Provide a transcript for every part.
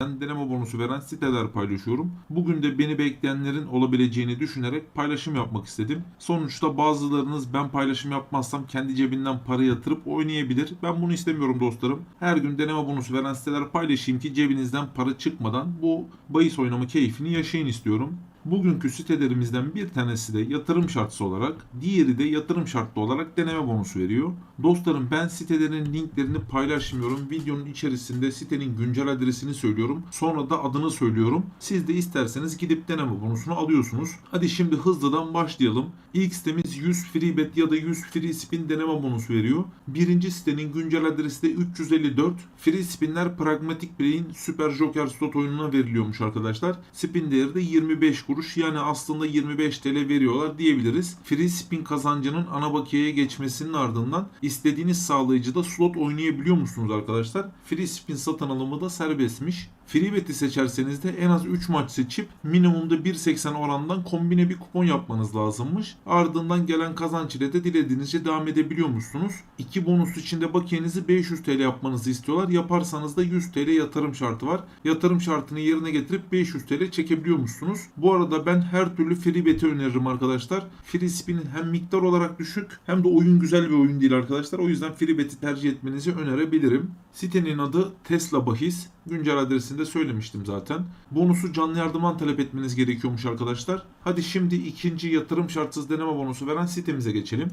deneme bonusu veren siteler paylaşıyorum. Bugün de beni bekleyenlerin olabileceğini düşünerek paylaşım yapmak istedim. Sonuçta bazılarınız ben paylaşım yapmazsam kendi cebinden para yatırıp oynayabilir. Ben bunu istemiyorum dostlarım. Her gün deneme bonusu veren siteler paylaşayım ki cebinizden para çıkmadan bu bahis oynama keyfini yaşayın istiyorum. Bugünkü sitelerimizden bir tanesi de yatırım şartısı olarak, diğeri de yatırım şartlı olarak deneme bonusu veriyor. Dostlarım ben sitelerin linklerini paylaşmıyorum. Videonun içerisinde sitenin güncel adresini söylüyorum. Sonra da adını söylüyorum. Siz de isterseniz gidip deneme bonusunu alıyorsunuz. Hadi şimdi hızlıdan başlayalım. İlk sitemiz 100 free bet ya da 100 free spin deneme bonusu veriyor. Birinci sitenin güncel adresi de 354. Free spinler Pragmatic Play'in Super Joker slot oyununa veriliyormuş arkadaşlar. Spin değeri de 25 kuruş yani aslında 25 TL veriyorlar diyebiliriz. Free spin kazancının ana bakiyeye geçmesinin ardından istediğiniz sağlayıcıda slot oynayabiliyor musunuz arkadaşlar? Free spin satın alımı da serbestmiş. Free bet'i seçerseniz de en az 3 maç seçip minimumda 1.80 orandan kombine bir kupon yapmanız lazımmış. Ardından gelen kazanç ile de dilediğinizce devam edebiliyormuşsunuz. İki bonus içinde bakiyenizi 500 TL yapmanızı istiyorlar. Yaparsanız da 100 TL yatırım şartı var. Yatırım şartını yerine getirip 500 TL çekebiliyormuşsunuz. Bu arada ben her türlü free bet'i öneririm arkadaşlar. Free spin'in hem miktar olarak düşük hem de oyun güzel bir oyun değil arkadaşlar. O yüzden free bet'i tercih etmenizi önerebilirim. Sitenin adı Tesla Bahis. Güncel adresinde söylemiştim zaten. Bonusu canlı yardımdan talep etmeniz gerekiyormuş arkadaşlar. Hadi şimdi ikinci yatırım şartsız deneme bonusu veren sitemize geçelim.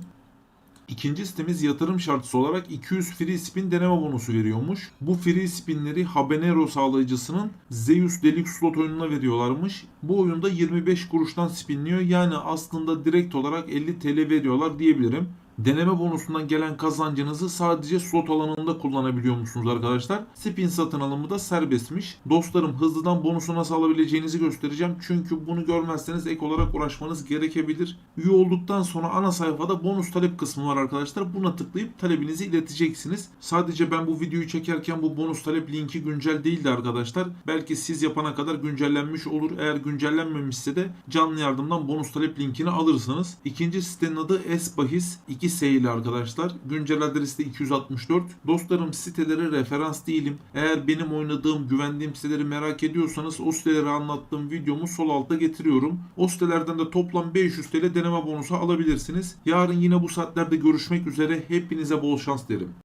İkinci sitemiz yatırım şartısı olarak 200 free spin deneme bonusu veriyormuş. Bu free spinleri Habanero sağlayıcısının Zeus Deluxe slot oyununa veriyorlarmış. Bu oyunda 25 kuruştan spinliyor. Yani aslında direkt olarak 50 TL veriyorlar diyebilirim. Deneme bonusundan gelen kazancınızı sadece slot alanında kullanabiliyor musunuz arkadaşlar? Spin satın alımı da serbestmiş. Dostlarım hızlıdan bonusu nasıl alabileceğinizi göstereceğim. Çünkü bunu görmezseniz ek olarak uğraşmanız gerekebilir. Üye olduktan sonra ana sayfada bonus talep kısmı var arkadaşlar. Buna tıklayıp talebinizi ileteceksiniz. Sadece ben bu videoyu çekerken bu bonus talep linki güncel değildi arkadaşlar. Belki siz yapana kadar güncellenmiş olur. Eğer güncellenmemişse de canlı yardımdan bonus talep linkini alırsınız. İkinci sitenin adı Esbahis 2 ile arkadaşlar. Güncel adresi de 264. Dostlarım sitelere referans değilim. Eğer benim oynadığım, güvendiğim siteleri merak ediyorsanız o siteleri anlattığım videomu sol alta getiriyorum. O sitelerden de toplam 500 TL deneme bonusu alabilirsiniz. Yarın yine bu saatlerde görüşmek üzere. Hepinize bol şans derim.